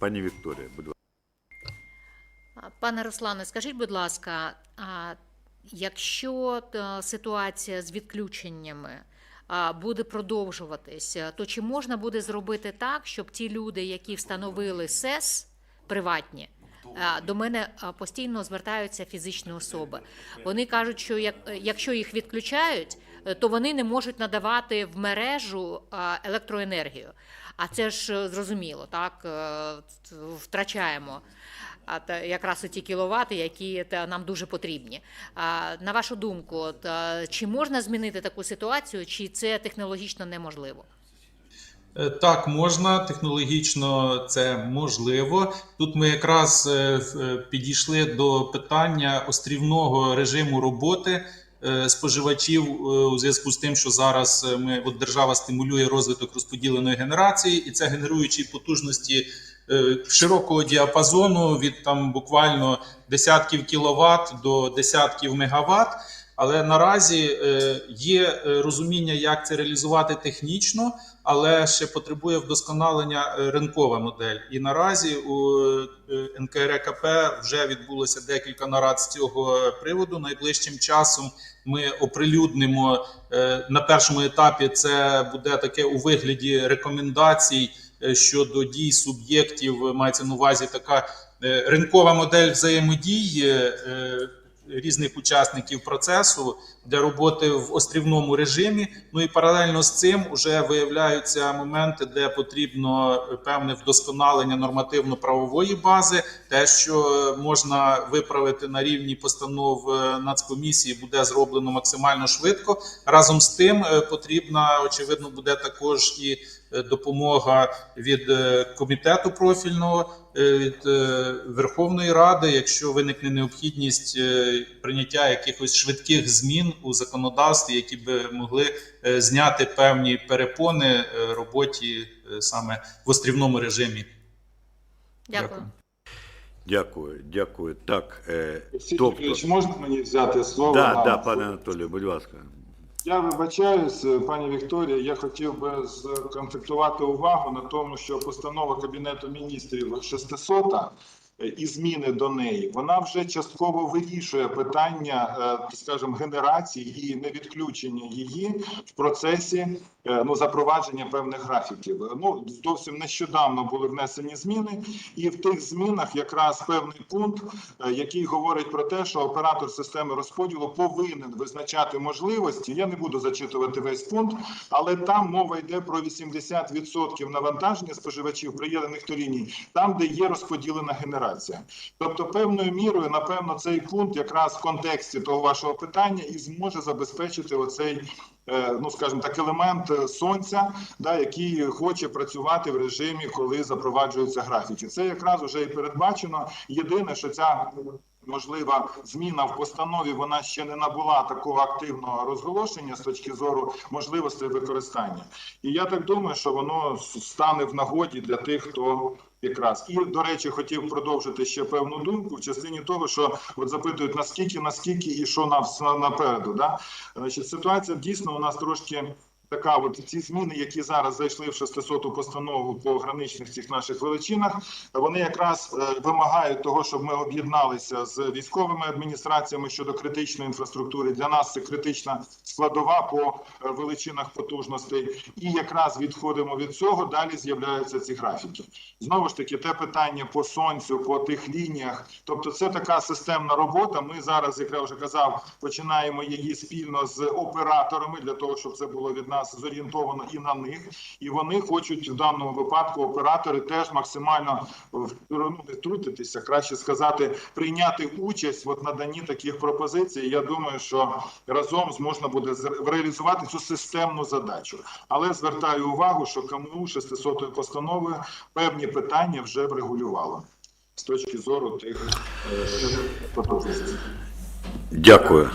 Пані Вікторія, будь ласка. Пане Руслане, скажіть, будь ласка, а якщо е, ситуація з відключеннями буде продовжуватися, то чи можна буде зробити так, щоб ті люди, які встановили СЕС приватні, до мене постійно звертаються фізичні особи. Вони кажуть, що як, якщо їх відключають, то вони не можуть надавати в мережу електроенергію. А це ж е, зрозуміло, так е, втрачаємо якраз ті кіловати, які нам дуже потрібні. На вашу думку, чи можна змінити таку ситуацію, чи це технологічно неможливо? Е, Так, можна технологічно це можливо. Тут ми якраз е, е, підійшли до питання острівного режиму роботи е, споживачів е, у зв'язку з тим, що зараз е, ми от держава стимулює розвиток розподіленої генерації, і це генеруючі потужності е, широкого діапазону від там буквально десятків кіловат до десятків мегаватт. Але наразі е, є е, розуміння, як це реалізувати технічно, але ще потребує вдосконалення е, ринкова модель. І наразі у НКРКП вже відбулося декілька нарад з цього приводу. Найближчим часом ми оприлюднимо на першому етапі. Це буде таке у вигляді рекомендацій щодо дій суб'єктів. Мається на увазі така ринкова модель взаємодії. Е, різних учасників процесу для роботи в острівному режимі. Ну і паралельно з цим вже виявляються моменти, де потрібно певне вдосконалення нормативно-правової бази. Те, що можна виправити на рівні постанов е, нацкомісії, буде зроблено максимально швидко. Разом з тим е, потрібна очевидно буде також і е, допомога від е, комітету профільного е, від е, Верховної Ради, якщо виникне необхідність е, прийняття якихось швидких змін у законодавстві, які би могли е, зняти певні перепони е, роботі е, саме в острівному режимі. Дякую. Дякую, дякую. Так, е, тобто, можна мені взяти слово? да, да, пане Анатолію, будь ласка. Я вибачаюсь, пані Вікторія. Я хотів би сконцентрувати увагу на тому, що постанова Кабінету міністрів 600 е, і зміни до неї, вона вже частково вирішує питання, е, скажімо, генерації і невідключення її в процесі е, ну, запровадження певних графіків. Ну зовсім нещодавно були внесені зміни, і в тих змінах якраз певний пункт, е, який говорить про те, що оператор системи розподілу повинен визначати можливості. Я не буду зачитувати весь пункт, але там мова йде про 80% навантаження споживачів приєднаних до ліній, там, де є розподілена генерація. Тобто, певною мірою, напевно, цей пункт якраз в контексті того вашого питання і зможе забезпечити оцей. е, Ну, скажімо так, елемент е, сонця, да, який хоче працювати в режимі, коли запроваджуються графіки. Це якраз вже і передбачено. Єдине, що ця можлива зміна в постанові, вона ще не набула такого активного розголошення з точки зору можливостей використання. І я так думаю, що воно стане в нагоді для тих, хто якраз і до речі, хотів продовжити ще певну думку в частині того, що от запитують наскільки, наскільки і що напереду. Да? Значить, ситуація дійсно у нас трошки. Така, от ці зміни, які зараз зайшли в 600 постанову по граничних цих наших величинах, вони якраз е, вимагають того, щоб ми об'єдналися з військовими адміністраціями щодо критичної інфраструктури. Для нас це критична складова по е, величинах потужностей. І якраз відходимо від цього. Далі з'являються ці графіки. Знову ж таки, те питання по сонцю, по тих лініях. Тобто, це така системна робота. Ми зараз, як я вже казав, починаємо її спільно з операторами для того, щоб це було від нас зорієнтовано і на них. І вони хочуть в даному випадку оператори теж максимально в- ну, не втрутитися, краще сказати, прийняти участь в наданні таких пропозицій. Я думаю, що разом зможна буде реалізувати цю системну задачу. Але звертаю увагу, що КМУ 600 постановою певні питання вже врегулювало з точки зору тих е, потужностей. Дякую.